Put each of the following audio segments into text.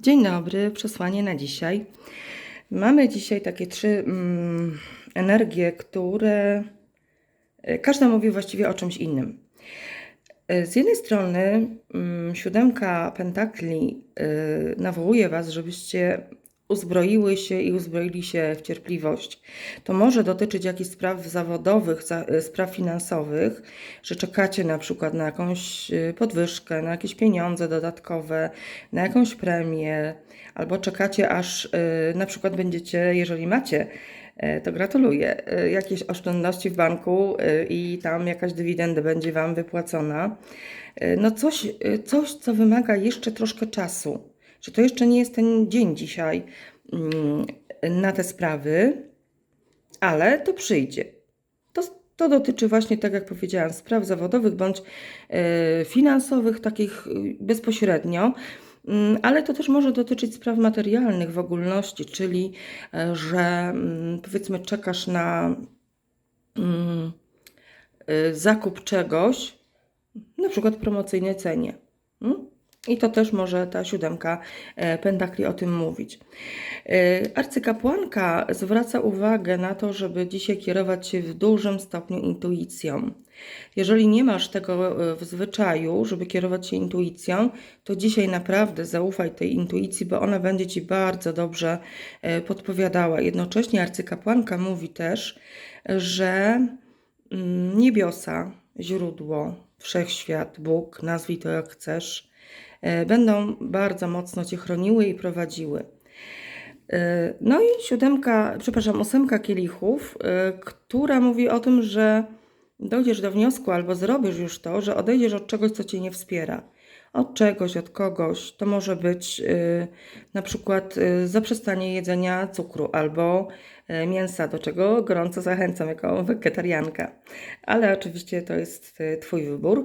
Dzień dobry, przesłanie na dzisiaj. Mamy dzisiaj takie trzy mm, energie, które e, każda mówi właściwie o czymś innym. E, Z jednej strony mm, siódemka pentakli y, nawołuje Was, żebyście uzbroiły się i uzbroili się w cierpliwość. To może dotyczyć jakichś spraw zawodowych, za- y, spraw finansowych, że czekacie na przykład na jakąś y, podwyżkę, na jakieś pieniądze dodatkowe, na jakąś premię, albo czekacie aż y, na przykład będziecie, jeżeli macie, e, to gratuluję, e, jakieś oszczędności w banku e, i tam jakaś dywidenda będzie Wam wypłacona. E, No coś, e, coś, co wymaga jeszcze troszkę czasu. Że to jeszcze nie jest ten dzień dzisiaj mm, na te sprawy, ale to przyjdzie. To, to dotyczy właśnie, tak jak powiedziałam, spraw zawodowych bądź e, finansowych, takich y, bezpośrednio, Mm, ale to też może dotyczyć spraw materialnych w ogólności, czyli e, że mm, powiedzmy czekasz na y, zakup czegoś, na przykład promocyjnej cenie. I to też może ta siódemka e, pentakli o tym mówić. E, Arcykapłanka zwraca uwagę na to, żeby dzisiaj kierować się w dużym stopniu intuicją. Jeżeli nie masz tego e, w zwyczaju, żeby kierować się intuicją, to dzisiaj naprawdę zaufaj tej intuicji, bo ona będzie ci bardzo dobrze podpowiadała. Jednocześnie arcykapłanka mówi też, że mm, niebiosa, źródło, wszechświat, Bóg, nazwij to jak chcesz, e, będą bardzo mocno cię chroniły i prowadziły. E, No i siódemka, przepraszam, ósemka kielichów, e, która mówi o tym, że dojdziesz do wniosku albo zrobisz już to, że odejdziesz od czegoś, co cię nie wspiera. Od czegoś, od kogoś. To może być y, na przykład y, zaprzestanie jedzenia cukru albo y, mięsa, do czego gorąco zachęcam jako wegetarianka. Ale oczywiście to jest Twój wybór.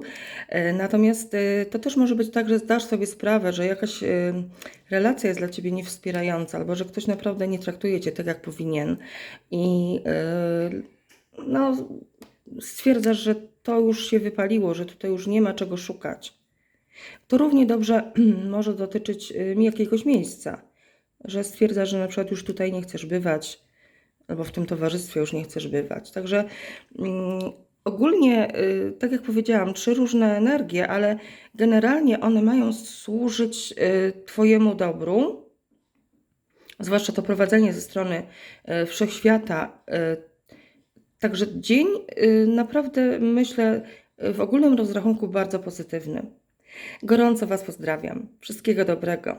Natomiast to też może być tak, że zdasz sobie sprawę, że jakaś relacja jest dla Ciebie niewspierająca, albo że ktoś naprawdę nie traktuje Cię tak, jak powinien. I no, stwierdzasz, że to już się wypaliło, że tutaj już nie ma czego szukać. To równie dobrze może dotyczyć y, jakiegoś miejsca, że stwierdzasz, że na przykład już tutaj nie chcesz bywać, albo w tym towarzystwie już nie chcesz bywać. Także mm, ogólnie, y, tak jak powiedziałam, trzy różne energie, ale generalnie one mają służyć y, Twojemu dobru, zwłaszcza to prowadzenie ze strony wszechświata. Także dzień naprawdę myślę w ogólnym rozrachunku bardzo pozytywny. Gorąco Was pozdrawiam. Wszystkiego dobrego.